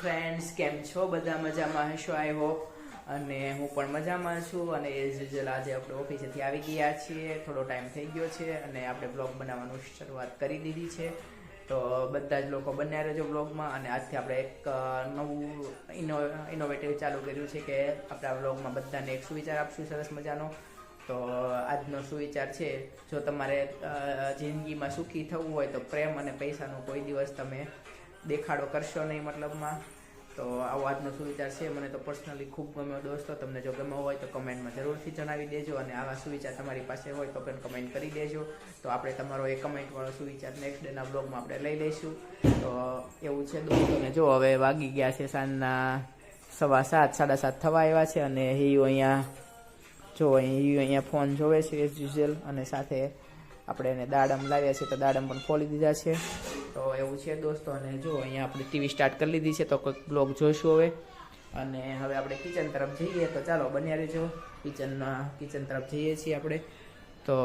Friends કેમ છો? બધા મજામાં? હશો? આઈ હોપ અને હું પણ મજામાં છું. અને એઝ યુઝલ આજે આપણે ઓફિસેથી આવી ગયા છીએ. થોડો ટાઈમ થઈ ગયો છે અને આપણે બ્લોગ બનાવવાનું શરૂઆત કરી દીધી છે. તો બધા જ લોકો બન્યા રહેજો બ્લોગમાં અને આજથી આપણે એક નવું ઇનો ઇનોવેટિવ ચાલુ કર્યું છે કે આપણે બ્લોગમાં બધાને એક સુવિચાર આપશું સરસ મજાનો. તો આજનો સુવિચાર છે, જો તમારે જિંદગીમાં સુખી થવું હોય તો પ્રેમ અને પૈસાનો કોઈ દિવસ તમે દેખાડો કરશો નહીં મતલબમાં? તો આવો આજનો સુવિચાર છે. મને તો પર્સનલી ખૂબ ગમ્યો દોસ્તો. તમને જો ગમ્યો હોય તો કમેન્ટમાં જરૂરથી જણાવી દેજો અને આવા સુવિચાર તમારી પાસે હોય તો પણ કમેન્ટ કરી દેજો. તો આપણે તમારો એ કમેન્ટવાળો સુવિચાર નેક્સ્ટ ડેના બ્લોગમાં આપણે લઈ લઈશું. તો એવું છે દોસ્તોને જો હવે વાગી ગયા છે સાંજના સવા સાત, સાડા સાત થવા આવ્યા છે અને હિયુ અહીંયા જો હિયુ અહીંયા ફોન જોવે છે એઝ યુઝ્યુઅલ અને સાથે આપણે એને દાડમ લાવ્યા છે તો દાડમ પણ ખોલી દીધા છે. તો એવું છે દોસ્તો, અને જો અહીંયા આપણે ટીવી સ્ટાર્ટ કરી લીધી છે તો કોઈક બ્લોગ જોઈશું હવે. અને હવે આપણે કિચન તરફ જઈએ, તો ચાલો બન્યા રહેજો. કિચનમાં, કિચન તરફ જઈએ છીએ આપણે. તો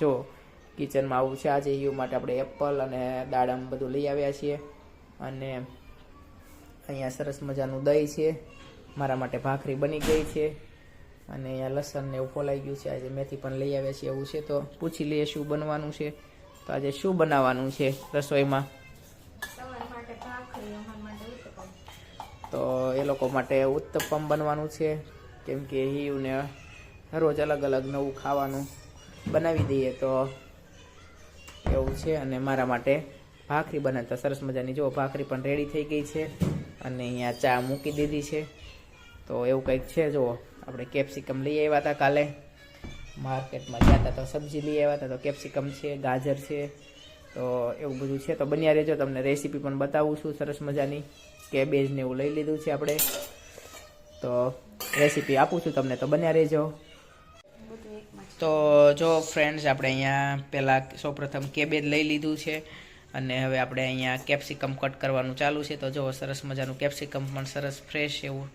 જો, કિચનમાં આવું છે આજે યુ માટે આપણે એપલ અને દાડમ બધું લઈ આવ્યા છીએ. અને અહીંયા સરસ મજાનું દહીં છે. મારા માટે ભાખરી બની ગઈ છે. અને અહીંયા લસણ ને એવું ફોલાઈ ગયું છે. આજે મેથી પણ લઈ આવ્યા છીએ, એવું છે તો પૂછી લઈએ શું બનવાનું છે. તો આજે શું બનાવવાનું છે રસોઈમાં? તો એ લોકો માટે ઉત્તપમ બનવાનું છે. કેમ કે હિયુને રોજ અલગ અલગ નવું ખાવાનું બનાવી દઈએ તો એવું છે. અને મારા માટે ભાખરી બનાવતા સરસ મજાની. જો ભાખરી પણ રેડી થઈ ગઈ છે. અને અહીંયા ચા મૂકી દીધી છે. તો એવું કંઈક છે જુઓ. આપણે કેપ્સિકમ લઈ આવ્યા હતા કાલે. માર્કેટમાં ગયા હતા તો સબ્જી લઈ આવ્યા તો કેપ્સિકમ છે, ગાજર છે, તો એવું બધું છે. તો બન્યા રહેજો, તમને રેસીપી પણ બતાવું છું સરસ મજાની. કેબેજ ને એવું લઈ લીધું છે આપણે. તો રેસીપી આપું છું તમને તો બન્યા રહેજો. તો જો ફ્રેન્ડ્સ આપણે અહીંયા પહેલાં સૌપ્રથમ કેબેજ લઈ લીધું છે અને હવે આપણે અહીંયા કેપ્સિકમ કટ કરવાનું ચાલુ છે. તો જો સરસ મજાનું કેપ્સિકમ પણ સરસ ફ્રેશ એવું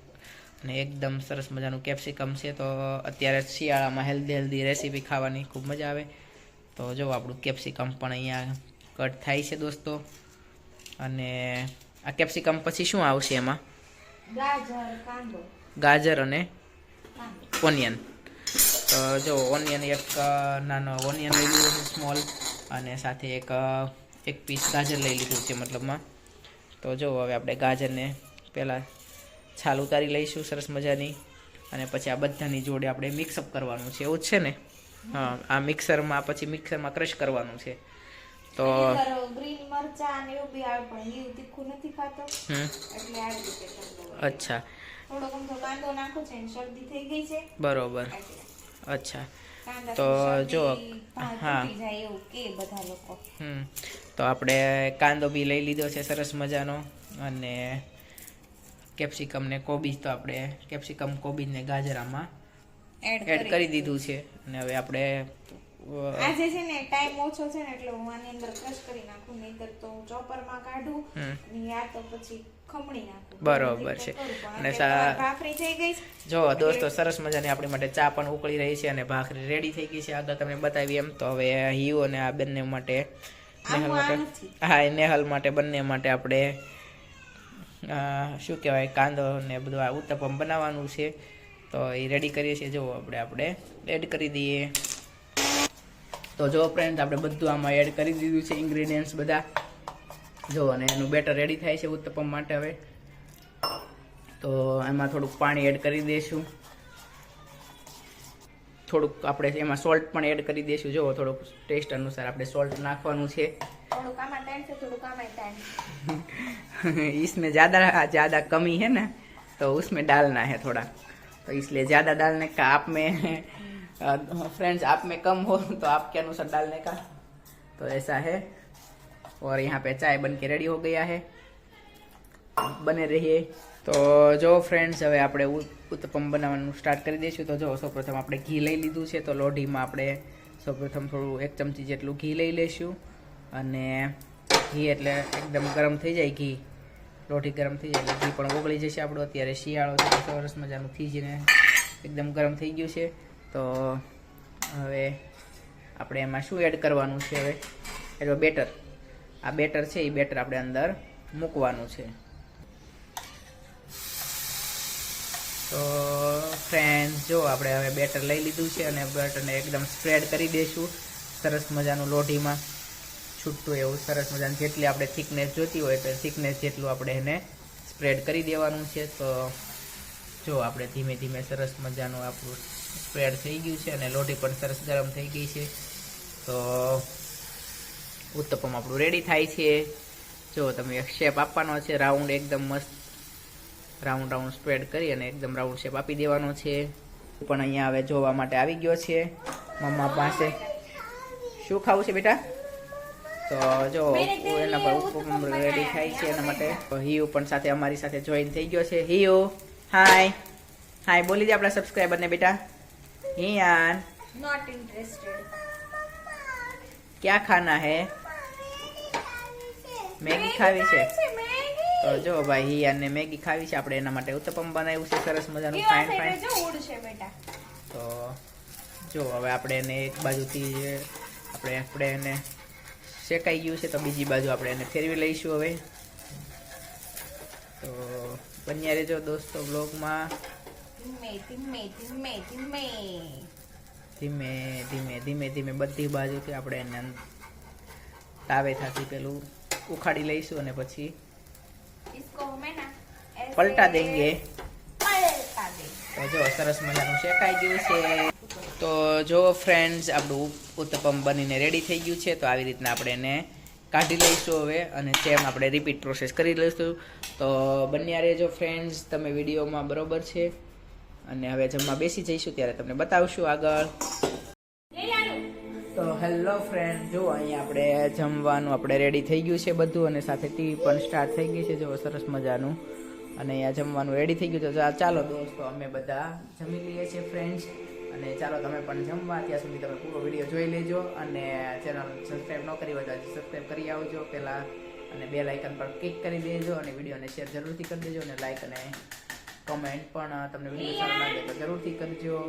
અને એકદમ સરસ મજાનું કેપ્સિકમ છે તો અત્યારે શિયાળામાં હેલ્ધી હેલ્ધી રેસીપી ખાવાની ખૂબ મજા આવે. તો જો આપણું કેપ્સિકમ પણ અહીંયા કટ થાય છે દોસ્તો. અને આ કેપ્સિકમ પછી શું આવશે એમાં? ગાજર અને ઓનિયન તો જો ઓનિયન એક નાનો ઓનિયન લઈ લીધો છે સ્મોલ અને સાથે એક એક પીસ ગાજર લઈ લીધું છે મતલબમાં. તો જો હવે આપણે ગાજરને પહેલાં છાલ ઉતારી લઈશું સરસ મજાની. અને પછી આ બધાની જોડે આપણે મિક્સઅપ કરવાનું છે. એવું જ છે ને? હા આ મિક્સરમાં પછી મિક્સરમાં ક્રશ કરવાનું છે. તો ગ્રીન મરચા ને એવું બી આવે પણ એવું તીખું નથી ખાતો. એટલે આવી રીતે અચ્છા. થોડોક આમ કાંદો નાખું છે ને શરદી થઈ ગઈ છે. બરોબર. અચ્છા. તો જો, હા. કે બધા લોકો. હમ. તો આપણે કાંદો બી લઈ લીધો છે સરસ મજાનો. અને કેપ્સિકમ ને કોબીજ તો આપણે કેપ્સિકમ કોબીજ ને ગાજર એડ કરી દીધું. છે. અને હવે આપણે આજે છે ને ટાઈમ ઓછો છે ને એટલે હું આની અંદર ક્રશ કરી નાખું. નહીતર તો ચોપરમાં કાઢું યા તો પછી ખમણી નાખું. બરોબર છે. અને ભાખરી થઈ ગઈ જો દોસ્તો સરસ મજાની આપણી માટે ચા પણ ઉકળી રહી છે અને ભાખરી રેડી થઈ ગઈ છે. આગળ તમને બતાવી એમ. તો હવે હિયુ અને આ બંને માટે નેહલ માટે હા નેહલ માટે બંને માટે આપણે શું કહેવાય, કાંદો ને બધું આ ઉત્તપમ બનાવવાનું છે. તો એ રેડી કરીએ છીએ. જુઓ આપણે આપણે એડ કરી દઈએ. તો જો ફ્રેન્ડ આપણે બધું આમાં એડ કરી દીધું છે ઇન્ગ્રીડિયન્ટ્સ બધા. જુઓ, અને એનું બેટર રેડી થાય છે ઉત્તપમ માટે હવે. તો એમાં થોડુંક પાણી એડ કરી દઈશું. થોડુંક આપણે એમાં સોલ્ટ પણ એડ કરી દઈશું. જુઓ, થોડુંક ટેસ્ટ અનુસાર આપણે સોલ્ટ નાખવાનું છે. થોડુંક આમાં ટાઈમ છે થોડુંક આમાં ટાઈમ इसमें ज़्यादा ज़्यादा कमी है ना तो उसमें डालना है थोड़ा तो इसलिए ज़्यादा डालने का आप में फ्रेंड्स आप में कम हो तो आपके अनुसार डालने का तो ऐसा है और यहाँ पे चाय बन के रेडी हो गया है બને રહીએ તો જો ફ્રેન્ડ્સ હવે આપણે ઉ- ઉત્તપમ બનાવવાનું સ્ટાર્ટ કરી દઈશું તો જો સૌપ્રથમ આપણે ઘી લઈ લીધું છે તો લોઢીમાં આપણે સૌપ્રથમ થોડું એક ચમચી જેટલું ઘી લઈ લઈશું અને ઘી એટલે એકદમ ગરમ થઈ જાય ઘી. લોટી ગરમ થઈ જાય. ઘી પણ ઓગળી જશે આપણો. અત્યારે શિયાળો છે સરસ મજાનું ખીજીને એકદમ ગરમ થઈ ગયું છે. તો હવે આપણે એમાં શું એડ કરવાનું છે હવે? એટલે બેટર. આ બેટર છે, એ બેટર આપણે અંદર મૂકવાનું છે. તો ફ્રેન્ડ જો આપણે હવે બેટર લઈ લીધું છે અને બેટરને એકદમ સ્પ્રેડ કરી દઈશું. સરસ મજાનું લોઢીમાં. છૂટું એવું સરસ મજાનું. જેટલી આપણે થિકનેસ જોતી હોય તો થિકનેસ જેટલું આપણે એને સ્પ્રેડ કરી દેવાનું છે. તો જો આપણે ધીમે ધીમે સરસ મજાનું આપણું સ્પ્રેડ થઈ ગયું છે અને લોઢી પણ સરસ ગરમ થઈ ગઈ છે. તો ઉત્તપમ આપણું રેડી થાય છે. જો તમે એક શેપ આપવાનો છે રાઉન્ડ એકદમ મસ્ત રાઉન્ડ રાઉન્ડ સ્પ્રેડ કરી અને એકદમ રાઉન્ડ શેપ આપી દેવાનો છે. પણ અહીંયા હવે જોવા માટે આવી ગયો છે. મમ્મા પાસે. શું ખાવું છે બેટા? તો જો એના પર ઉપપમ રેડી થાય છે એના માટે. તો હિયુ પણ સાથે અમારી સાથે જોઈન થઈ ગયો છે. હિયુ હાય હાય બોલી દે આપણા સબસ્ક્રાઈબરને બેટા. હિયાન. નોટ ઇન્ટરેસ્ટેડ ક્યાં ખાના હે? મેગી ખાવી છે. તો જો ભાઈ હિયાનને મેગી ખાવી છે. આપણે એના માટે ઉત્તપમ બનાવ્યું છે. સરસ મજાનું ફાઇન ફાઇન જો ઉડશે બેટા. તો જો હવે આપણે એને એક બાજુથી આપણે આપણે એને શેકાઈ ગયું છે તો બીજી બાજુ આપણે એને ફેરવી લઈશું હવે. તો બન્યા રહેજો દોસ્તો બ્લોગમાં ધીમે ધીમે ધીમે ધીમે. બધી બાજુથી આપણે એને તાવે તાવેથાથી પેલું ઉખાડી લઈશું અને પછી પલટા દેંગે. તો જો સરસ મજાનું શેકાઈ ગયું છે. તો જો ફ્રેન્ડ્સ આપણું ઉત્તપમ બનીને રેડી થઈ ગયું છે, તો આવી રીતના આપણે એને કાઢી લઈશું હવે અને સેમ આપણે રિપીટ પ્રોસેસ કરી લઈશું. તો બન્યા રહેજો ફ્રેન્ડ્સ તમે વિડીયોમાં બરોબર છે. અને હવે જમવા બેસી જઈશું, ત્યારે તમને બતાવશું આગળ. તો હેલો ફ્રેન્ડ જો અહીંયા આપણે જમવાનું આપણે રેડી થઈ ગયું છે બધું અને સાથે ટીવી પણ સ્ટાર્ટ થઈ ગઈ છે. જો સરસ મજાનું. અને અહીંયા જમવાનું રેડી થઈ ગયું ચા- ચાલો દોસ્તો, અમે બધા જમી લઈએ છીએ ફ્રેન્ડ્સ અને ચાલો તમે પણ જમવા, ત્યાં સુધી તમે પૂરો વીડિયો જોઈ લેજો અને ચેનલ સબસ્ક્રાઈબ ન કરી હોય તો સબસ્ક્રાઈબ કરી આવજો પહેલાં. અને બે લાઇકન પર ક્લિક કરી દેજો અને વિડીયોને શેર જરૂરથી કરી દેજો અને લાઇક અને કમેન્ટ પણ તમને વીડિયો સારો લાગે તો જરૂરથી કરજો.